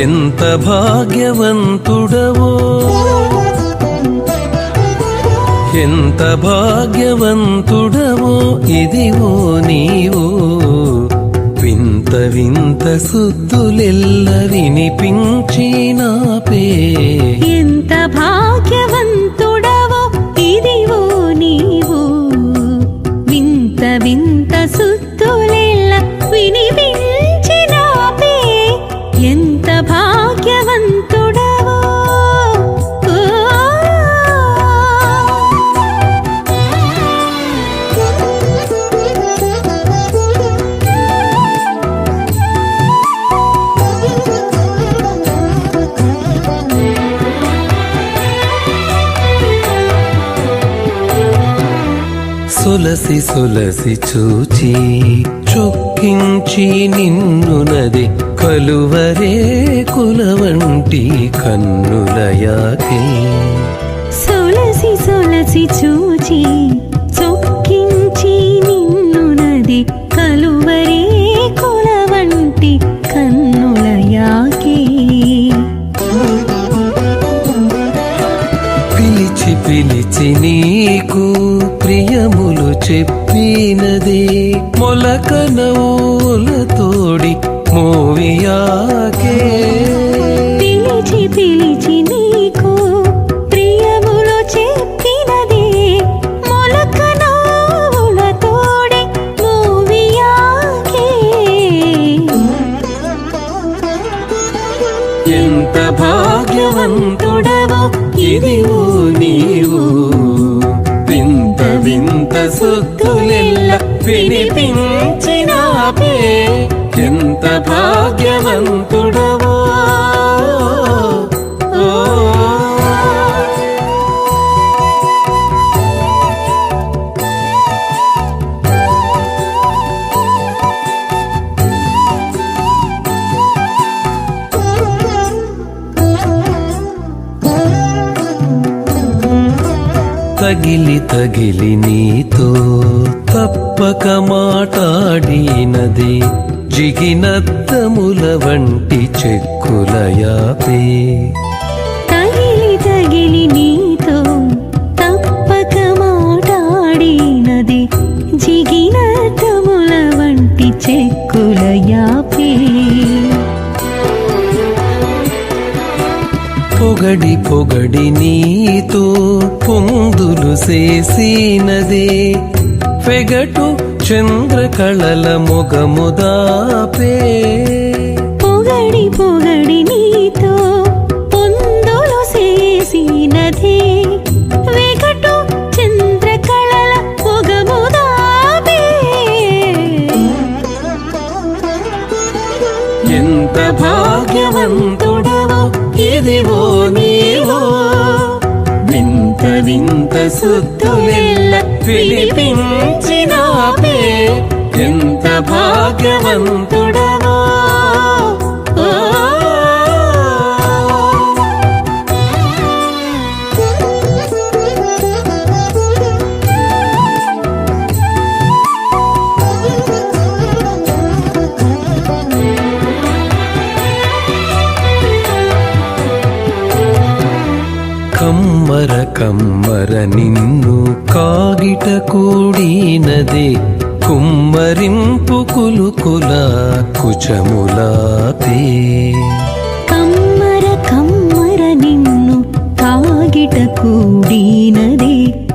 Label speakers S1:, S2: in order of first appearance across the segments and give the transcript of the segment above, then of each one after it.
S1: ఎంత భాగ్యవంతుడవో. ఎంత భాగ్యవంతుడవో ఇదివో నీవు. వింత వింత సుద్దులెల్ల వినిపించినాపే
S2: ఎంత భాగ్యవ
S1: సొలసి సొలసి చూచి చొక్కించి నిన్ను నది కలువరే కుల వంటి కన్నులయాకే
S2: సొలసి సొలసి చూచి చొక్కించి నిన్ను నది కలువరే కుల వంటి కన్నుల యాకే.
S1: పిలిచి పిలిచి నీకు ప్రియములు చెప్పినదే మొలక నవ్వులతోడి మోవియాకే.
S2: పిలిచి పిలిచి నీకు ప్రియములో చెప్పినదే మొలక నవ్వుల తోడే మూవియాకే.
S1: ఎంత భాగ్యవంతుడవో ఇదివో నీవు. వింత వింత సొత్తులెల్ల వినిపించినాపే ఎంత భాగ్యవంతుడవో తగిలి తగిలి నీతో తప్పక మాటాడినది జిగినద్దముల వంటి చెక్కులయాపే
S2: తగిలి తగిలి నీతో తప్పక మాటాడినది జిగిన తముల వంటి చెక్కుల యాపే.
S1: పొగడి పొగడి నీతో పొందులు చేసినదే. వెగటు చంద్రకళల మొగముదాపే
S2: పొగడి పొగడి నీతో పొందులు చేసినదే. వెగటు చంద్రకళల పొగముదాపే
S1: ఎంత భాగ్యవంతుడవో ఇదివో నీవో. వింత వింత సుత్తులెల్ల వినిపించినాపే ఎంత భాగ్యవంతుడవా కమ్మర కమ్మర నిన్ను కాగిట కూడినదే. కుమ్మరింపు కులుకుల కుచములాతే.
S2: కమ్మర కమ్మర నిన్ను కాగిట కూడినదే.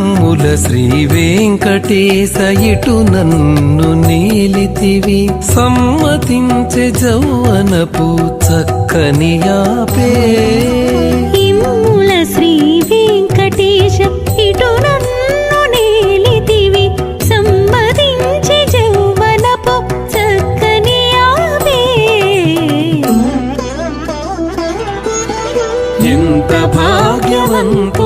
S1: ఇమ్ముల శ్రీ వెంకటేశ ఇటు నన్ను నీలితివి. సమ్మతించే జౌవనపు చక్కని యాపే.
S2: ఇమ్ముల శ్రీ వెంకటేశ ఇటు నన్ను నేలితివి. సంబదించి జౌవనపు చక్కని ఆవే
S1: ఎంత భాగ్యవంతు